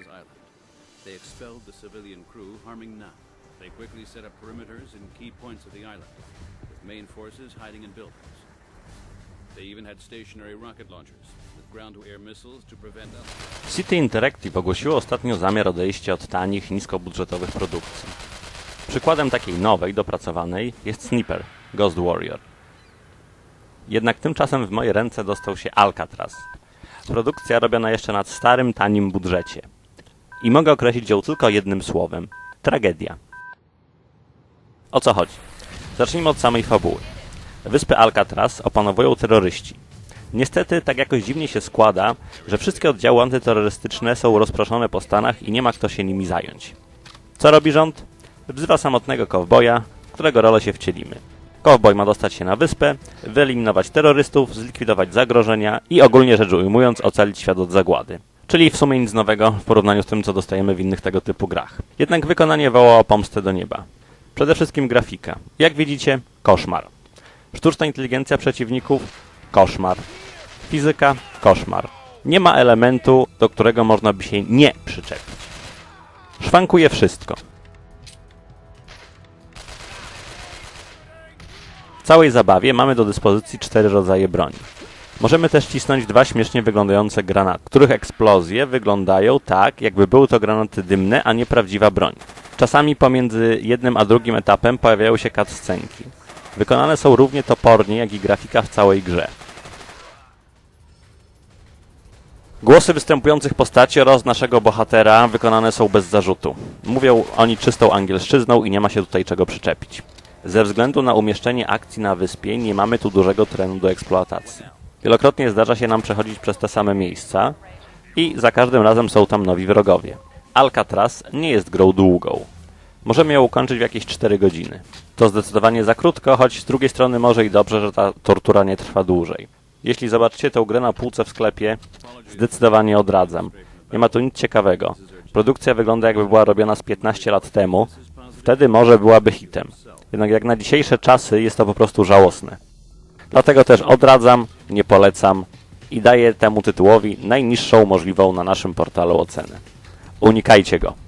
Island. They expelled the civilian crew, harming none. They quickly set up perimeters in key points of the island, with main forces hiding in buildings. They even had stationary rocket launchers with ground-to-air missiles to prevent. City Interactive ogłosiło ostatnio zamiar odejścia od tanich, niskobudżetowych produkcji. Przykładem takiej nowej, dopracowanej jest Sniper Ghost Warrior. Jednak tymczasem w moje ręce dostał się Alcatraz. Produkcja robiona jeszcze nad starym, tanim budżecie. I mogę określić ją tylko jednym słowem. Tragedia. O co chodzi? Zacznijmy od samej fabuły. Wyspę Alcatraz opanowują terroryści. Niestety tak jakoś dziwnie się składa, że wszystkie oddziały antyterrorystyczne są rozproszone po Stanach i nie ma kto się nimi zająć. Co robi rząd? Wzywa samotnego kowboja, w którego rolę się wcielimy. Kowboj ma dostać się na wyspę, wyeliminować terrorystów, zlikwidować zagrożenia i ogólnie rzecz ujmując ocalić świat od zagłady. Czyli w sumie nic nowego w porównaniu z tym, co dostajemy w innych tego typu grach. Jednak wykonanie wołało pomstę do nieba. Przede wszystkim grafika. Jak widzicie, koszmar. Sztuczna inteligencja przeciwników koszmar. Fizyka koszmar. Nie ma elementu, do którego można by się nie przyczepić. Szwankuje wszystko. W całej zabawie mamy do dyspozycji cztery rodzaje broni. Możemy też cisnąć dwa śmiesznie wyglądające granaty, których eksplozje wyglądają tak, jakby były to granaty dymne, a nie prawdziwa broń. Czasami pomiędzy jednym a drugim etapem pojawiają się cutscenki. Wykonane są równie topornie, jak i grafika w całej grze. Głosy występujących postaci oraz naszego bohatera wykonane są bez zarzutu. Mówią oni czystą angielszczyzną i nie ma się tutaj czego przyczepić. Ze względu na umieszczenie akcji na wyspie nie mamy tu dużego terenu do eksploatacji. Wielokrotnie zdarza się nam przechodzić przez te same miejsca i za każdym razem są tam nowi wrogowie. Alcatraz nie jest grą długą. Możemy ją ukończyć w jakieś 4 godziny. To zdecydowanie za krótko, choć z drugiej strony może i dobrze, że ta tortura nie trwa dłużej. Jeśli zobaczycie tę grę na półce w sklepie, zdecydowanie odradzam. Nie ma tu nic ciekawego. Produkcja wygląda jakby była robiona z 15 lat temu. Wtedy może byłaby hitem. Jednak jak na dzisiejsze czasy jest to po prostu żałosne. Dlatego też odradzam, nie polecam i daję temu tytułowi najniższą możliwą na naszym portalu ocenę. Unikajcie go.